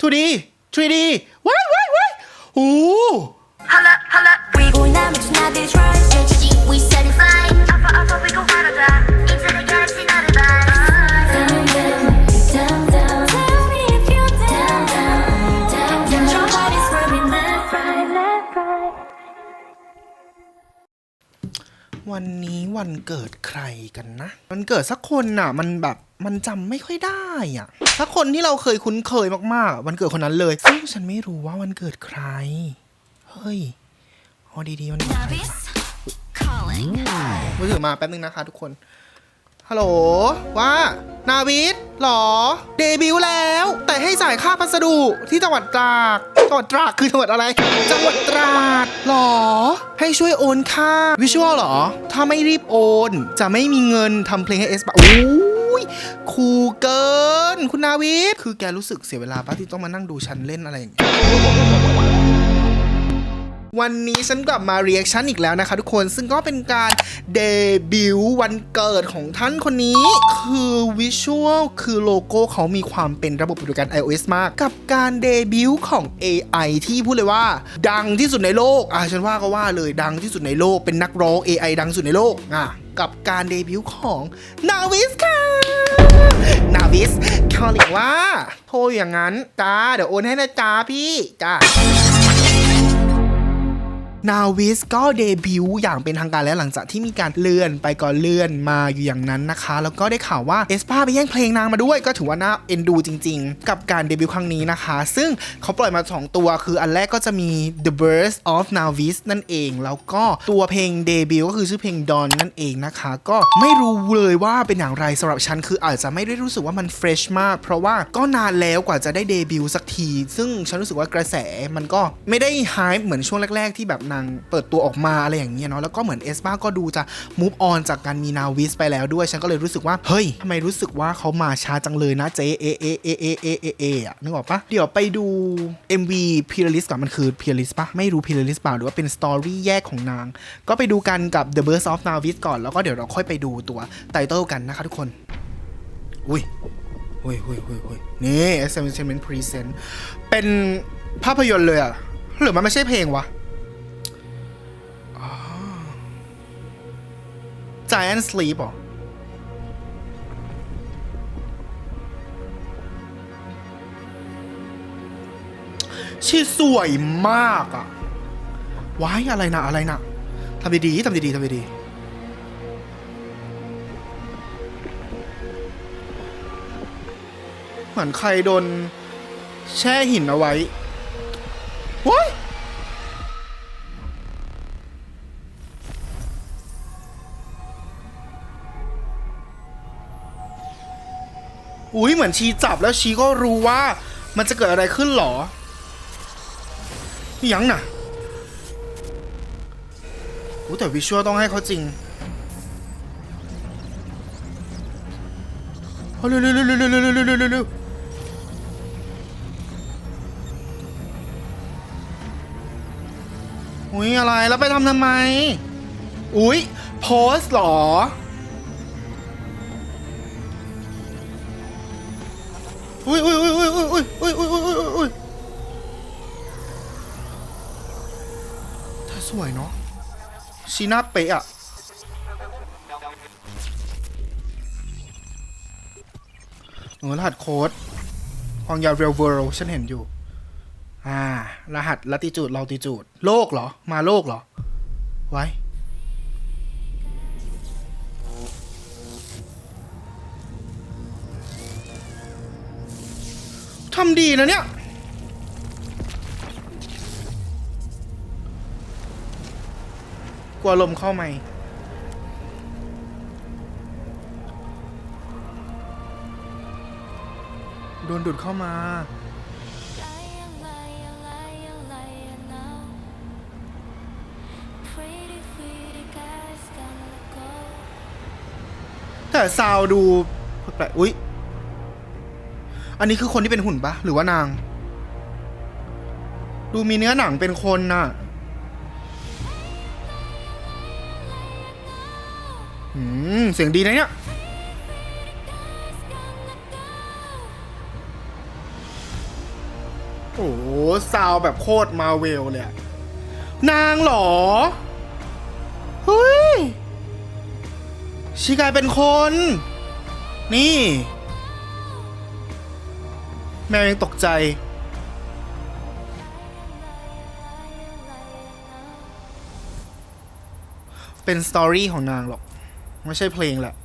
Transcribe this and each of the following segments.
2D 3D ว้ายว้ายว้ายโอ้ Holla, holla, we Going out, it's not this right. G, we certified. Alpha, alpha, we gon' วันนี้วันเกิดใครกันนะวันเกิดสักคนน่ะ มันแบบมันจำไม่ค่อยได้อะถ้าคนที่เราเคยคุ้นเคยมากๆ วันเกิดคนนั้นเลยซึ่งฉันไม่รู้ว่าวันเกิดใคร เฮ้ยเอาดีๆวันเกิดใคร Calling. มือถือมาแป๊บนึงนะคะทุกคน ฮัลโหล ว่า นาวิทหรอ เดบิวต์แล้ว แต่ให้จ่ายค่าพัสดุที่จังหวัดตรากจังหวัดตรากคือจังหวัดอะไร จังหวัดตราดหรอ ให้ช่วยโอนค่าวิชวลหรอ ถ้าไม่รีบโอน จะไม่มีเงินทำเพลงให้เอสปะโอ้ยคูเกิน คุณนาวิทคือแกรู้สึกเสียเวลาปะที่ต้องมานั่งดูฉันเล่นอะไรอย่างเงี้ย วันนี้ฉันกลับมาเรีแอคชั่นอีกแล้วนะคะทุกคนซึ่งก็เป็นการเดบิวต์วันเกิดของท่านคนนี้ คือวิชวลคือโลโก้เขามีความเป็นระบบปฏิบัติการ iOS มาก กับการเดบิวต์ของ AI ที่พูดเลยว่า ดังที่สุดในโลกอะฉันว่าก็ว่าเลยดังที่สุดในโลกเป็นนักร้อง AI ดังสุดในโลกอะกับการเดบิวต์ของนาวิสค่ะนาวิสคอลิกว่า โทรอย่างนั้นจ้าเดี๋ยวโอนให้นะจ้าพี่จ้า นาวิสก็เดบิวต์อย่างเป็นทางการแล้วหลังจากที่มีการเลื่อนไปก่อนเลื่อนมาอยู่อย่างนั้นนะคะ แล้วก็ได้ข่าวว่าเอสปาไปแย่งเพลงนางมาด้วยก็ถือว่าน่าเอ็นดูจริง ๆ กับการเดบิวต์ครั้งนี้นะคะ ซึ่งเขาปล่อยมา 2 ตัว คืออันแรกก็จะมี The Birth of Navis นั่นเอง แล้วก็ตัวเพลงเดบิวต์ก็คือชื่อเพลง Dawn นั่นเองนะคะ ก็ไม่รู้เลยว่าเป็นอย่างไรสำหรับฉันคืออาจจะไม่ได้รู้สึกว่ามันเฟรชมาก เพราะว่าก็นานแล้วกว่าจะได้เดบิวต์สักที ซึ่งฉันรู้สึกว่ากระแสมันก็ไม่ได้ไฮป์เหมือนช่วงแรก ๆ ที่แบบนางเปิดตัวออกมาอะไรอย่างเงี้ยเนาะแล้วก็เหมือนเอสปาก็ดูจะมูฟออนจากการมีนาวิสไปแล้วด้วย ฉันก็เลยรู้สึกว่าเฮ้ยทำไมรู้สึกว่าเขามาช้าจังเลยนะเจเอเอเอเอเอเอเออะนึกออกปะเดี๋ยวไปดู MV p i r l i s ก่อนมันคือ p i r l i s ปะไม่รู้ p i r l i s เปล่าหรือว่าเป็นสตอรี่แยกของนาง ก็ไปดูกันกับ The Burst of Navis ก่อนแล้วก็เดี๋ยวเราค่อยไปดูตัวไตเติลกันนะคะทุกคน อุ้ยอุ้ยอุ้ยอุ้ยอุ้ยนี่ Entertainment Present เป็นภาพยนตร์เลยอะหรือมันไม่ใช่เพลงวะ Giant Sleep หรอชื่อสวยมากอะว้ายอะไรนะอะไรนะทำดีๆทำดีๆทำดีๆเหมือนใครโดนแช่หินเอาไว้ อุ้ยเหมือนชีจับแล้วชีก็รู้ว่ามันจะเกิดอะไรขึ้นหรอยังน่ะโอ้แต่วิชวลต้องให้เขาจริงเร็วเร็วเร็วเร็วเร็วเร็วเร็วเร็วอุ้ยอะไร แล้วไปทำทำไม อุ้ยโพสหรอ อุ้ยอุ้ยอุ้ยอุ้ยอุ้ยอุ้ยอุ้ยอุ้ยอุ้ยอุ้ยอุ้ยเธอสวยเนาะชีหน้าเป๊ะอะเออรหัสโค้ดความยาวเรียลเวิลด์ฉันเห็นอยู่ อ่า รหัสลัติจูดลอติจูด โลกเหรอ มาโลกเหรอ ไว้ ทำดีนะเนี่ย กลัวลมเข้าไหมโดนดูดเข้ามา แต่ซาวดูแปลกๆอุ๊ย อันนี้คือคนที่เป็นหุ่นปะหรือว่านาง ดูมีเนื้อหนังเป็นคนน่ะอืมเสียงดีนะเนี่ยโอ้โหซาวแบบโคตรมาเวลเลยนางเหรอเฮ้ยชีกายเป็นคน นี่ แมวยังตกใจ เป็นสตอรี่ของนางหรอก ไม่ใช่เพลงแหละ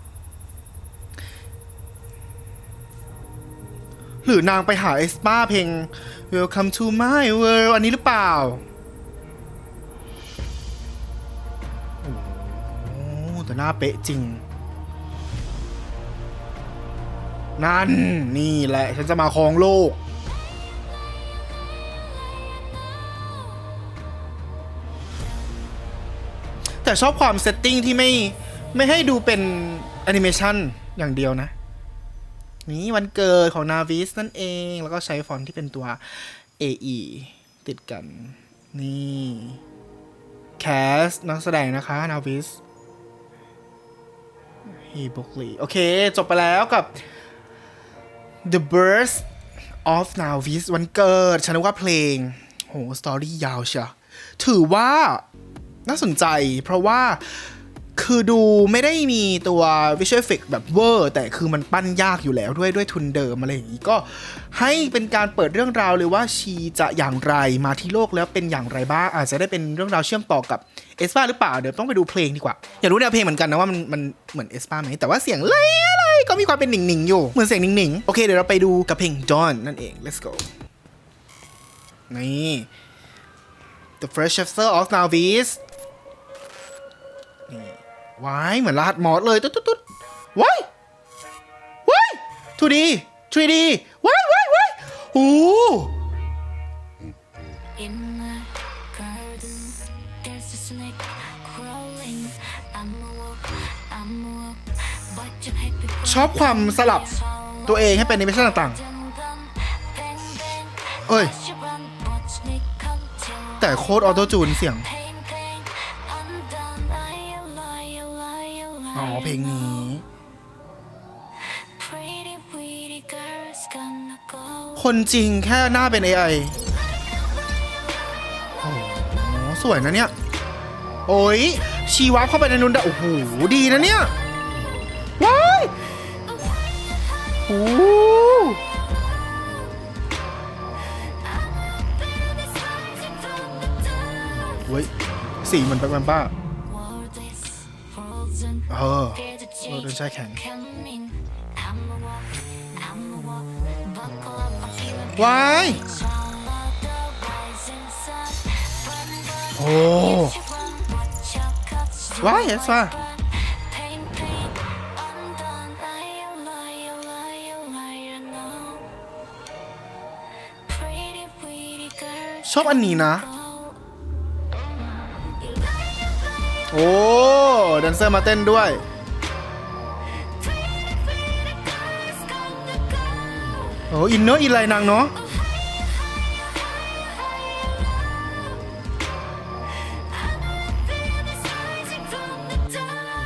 หรือนางไปหาเอสปาเพลง Welcome to my world อันนี้หรือเปล่าโอ้แต่หน้าเป๊ะจริง นั่น นี่แหละฉันจะมาครองโลก แต่ชอบความเซตติ้งที่ไม่ ไม่ให้ดูเป็นแอนิเมชันอย่างเดียวนะ นี่วันเกิดของนาวิสนั่นเอง แล้วก็ใช้ฟอนต์ที่เป็นตัว AE ติดกัน นี่แคสนักแสดงนะคะ นาวิสฮีบุกลีโอเค จบไปแล้วกับ The Birth of Navis วันเกิด ฉันว่าเพลง โห สตอรี่ยาวเชียวถือว่าน่าสนใจ เพราะว่าคือดูไม่ได้มีตัว Visual Effect แบบเวอร์ แต่คือมันปั้นยากอยู่แล้วด้วยด้วยทุนเดิมอะไรอย่างนี้ก็ให้เป็นการเปิดเรื่องราวเลยว่าชีจะอย่างไรมาที่โลกแล้วเป็นอย่างไรบ้างอาจจะได้เป็นเรื่องราวเชื่อมต่อกับเอสปาหรือเปล่า เดี๋ยวต้องไปดูเพลงดีกว่า อยากรู้แนวเพลงเหมือนกันนะว่ามันมันเหมือนเอสปาไหมแต่ว่าเสียงเล่อะไร ก็มีความเป็นหนิงๆอยู่ เหมือนเสียงหนิงๆ โอเคเดี๋ยวเราไปดูกับเพลงจอร์นั่นเอง let's go นี่ The First Chapter of now is นี่ว้ายเหมือนรหัสมอสเลย ตุ๊ดตุ๊ดตุ๊ดว้ายว้ายทูดีทรีดีว้ายว้ายว้ายโอ้ ชอบความสลับตัวเองให้เป็นในเวอร์ชันต่างๆ เอ้ย แต่โคตรออโต้จูนเสียง อ๋อ เพลงนี้ คนจริงแค่หน้าเป็น AI โอ้โหสวยนะเนี่ย โอ้ยชีวับเข้าไปในนุนดะโอ้โห ดีนะเนี่ย หเว้ยสีเหมือนแบล็คแมมบ้าเออเราเดินใช้แข็งว้ายโอ้ว้ายเอสว่า ชอบอันนี้นะ โอ้แดนเซอร์มาเต้นด้วย โอ้อินเนอร์อินไลนางเนาะ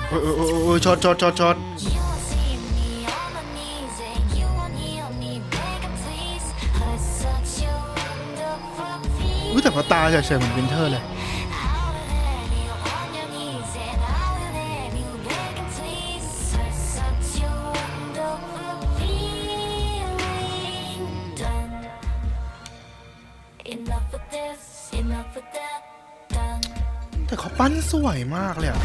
โอ้ยโอ้ยโอ้ยโอ้ยช็อตช็อตช็อตช็อต แต่พอตาเฉยๆเหมือนวินเทอร์เลย Enough of this, enough of that, done. แต่เขาปั้นสวยมากเลยอะ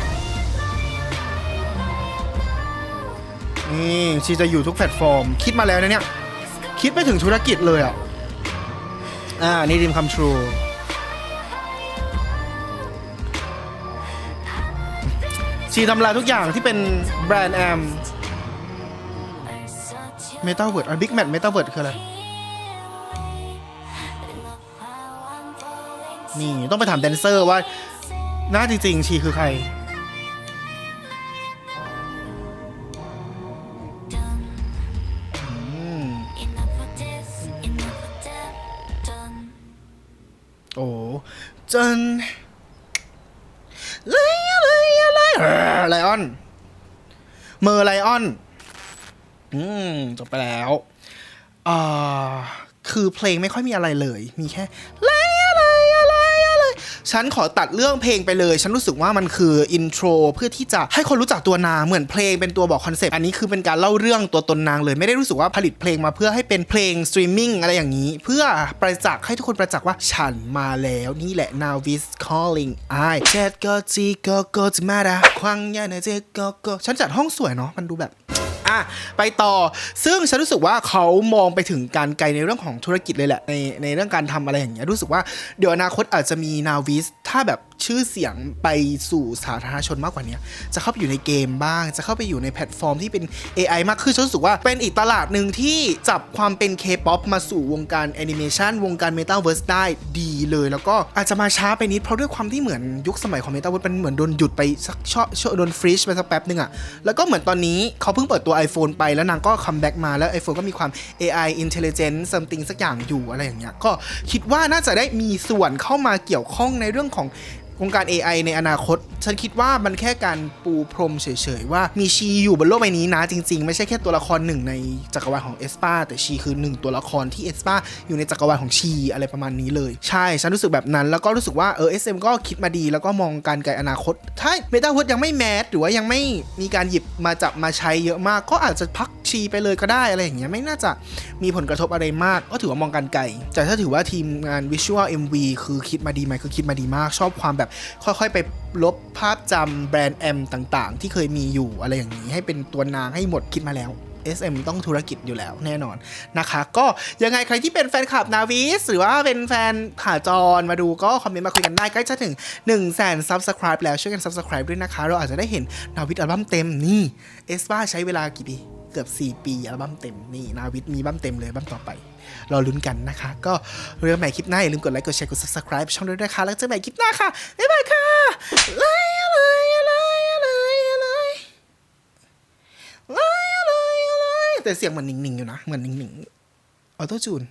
นี่ชีจะอยู่ทุกแพลตฟอร์ม คิดมาแล้วนะเนี่ย คิดไปถึงธุรกิจเลยอะ อ่า นี่ดิมคัมทรู ชีทำลายทุกอย่างที่เป็นแบรนด์แอมเมตาเวิร์ดอะบิ๊กแมทเมตาเวิร์ดคืออะไร นี่ ต้องไปถามแดนเซอร์ว่า หน้าจริง ๆ ชีคือใครอโอ้จนไลไลไลไล ออนเมอร์ไลออน อืม จบไปแล้วอ่าคือเพลงไม่ค่อยมีอะไรเลย มีแค่ล ฉันขอตัดเรื่องเพลงไปเลย ฉันรู้สึกว่ามันคืออินโทรเพื่อที่จะให้คนรู้จักตัวนางเหมือนเพลงเป็นตัวบอกคอนเซปต์อันนี้คือเป็นการเล่าเรื่องตัวตนนางเลยไม่ได้รู้สึกว่าผลิตเพลงมาเพื่อให้เป็นเพลงสตรีมมิ่งอะไรอย่างนี้ เพื่อประจักษ์ให้ทุกคนประจักษ์ว่าฉันมาแล้วนี่แหละ now is calling I เจ็ดก็จีก็ก็จะมาดาควังยานเจก็ก็ฉันจัดห้องสวยเนาะมันดูแบบ อะไปต่อ ซึ่งฉันรู้สึกว่าเขามองไปถึงการไกลในเรื่องของธุรกิจเลยแหละในในเรื่องการทำอะไรอย่างเงี้ยรู้สึกว่าเดี๋ยวอนาคตอาจจะมีนาวิสถ้าแบบ ชื่อเสียงไปสู่สาธารณชนมากกว่านี้จะเข้าไปอยู่ในเกมบ้าง จะเข้าไปอยู่ในแพลตฟอร์มที่เป็น AI มากขึ้นฉันรู้สึกว่าเป็นอีกตลาดหนึ่งที่จับความเป็น K-POP มาสู่วงการแอนิเมชันวงการ Metaverse ได้ดีเลย แล้วก็อาจจะมาช้าไปนิดเพราะด้วยความที่เหมือนยุคสมัยของ Metaverse มันเหมือนโดนหยุดไปสักช่อช่อโดนฟรีชไปสักแป๊บนึงอะแล้วก็เหมือนตอนนี้เขาเพิ่งเปิดตัว iPhone ไปแล้วนางก็คัมแบ็กมาแล้ว iPhone ก็มีความ AI intelligent something สักอย่างอยู่อะไรอย่างเงี้ยก็คิดว่าน่าจะได้มีส่วนเข้ามาเกี่ยวข้องในเรื่องของ วงการ AI ในอนาคต ฉันคิดว่ามันแค่การปูพรมเฉยๆ ว่ามีชีอยู่บนโลกใบนี้นะจริงๆ ไม่ใช่แค่ตัวละครหนึ่งในจักรวาลของเอสปาแต่ชีคือหนึ่งตัวละครที่เอสปาอยู่ในจักรวาลของชีอะไรประมาณนี้เลย ใช่ ฉันรู้สึกแบบนั้น แล้วก็รู้สึกว่าเออ SM ก็คิดมาดีแล้วก็มองการไกลอนาคต ถ้าเมตาเวิร์ดยังไม่แมสหรือว่ายังไม่มีการหยิบมาจับมาใช้เยอะมาก ก็อาจจะพักชีไปเลยก็ได้อะไรอย่างเงี้ยไม่น่าจะมีผลกระทบอะไรมาก ก็ถือว่ามองการไกลแต่ถ้าถือว่าทีมงานวิชวล MV คือคิดมาดีไหมคือคิดมาดีมากชอบความแบบค่อยๆ ไปลบภาพจำแบรนด์แอมต่างๆ ที่เคยมีอยู่อะไรอย่างนี้ ให้เป็นตัวนางให้หมดคิดมาแล้ว SM ต้องธุรกิจอยู่แล้วแน่นอนนะคะ ก็ยังไงใครที่เป็นแฟนคลับนาวิสหรือว่าเป็นแฟนขาจรมาดูก็คอมเมนต์มาคุยกันได้ใกล้จะถึง1 0 0 0 0แสน Subscribe แล้วช่วยกัน Subscribe ด้วยนะคะ เราอาจจะได้เห็นนาวิสอัลบั้มเต็มนี่เอสปาใช้เวลากี่ปี เกือบ 4 ปีอัลบั้มเต็มนี่นาวิทมีบั้มเต็มเลยบั้มต่อไปรอลุ้นกันนะคะ ก็เรื่องใหม่คลิปหน้า อย่าลืมกดไลค์กดแชร์กด subscribe ช่องด้วยนะคะ แล้วเจอกันใหม่คลิปหน้าค่ะ บ๊ายบายค่ะไลอะไรอะไรอะไรอะไรไลอะไรอะไรแต่เสียงเหมือนหนิงๆอยู่นะเหมือนหนิงๆออโต้จูน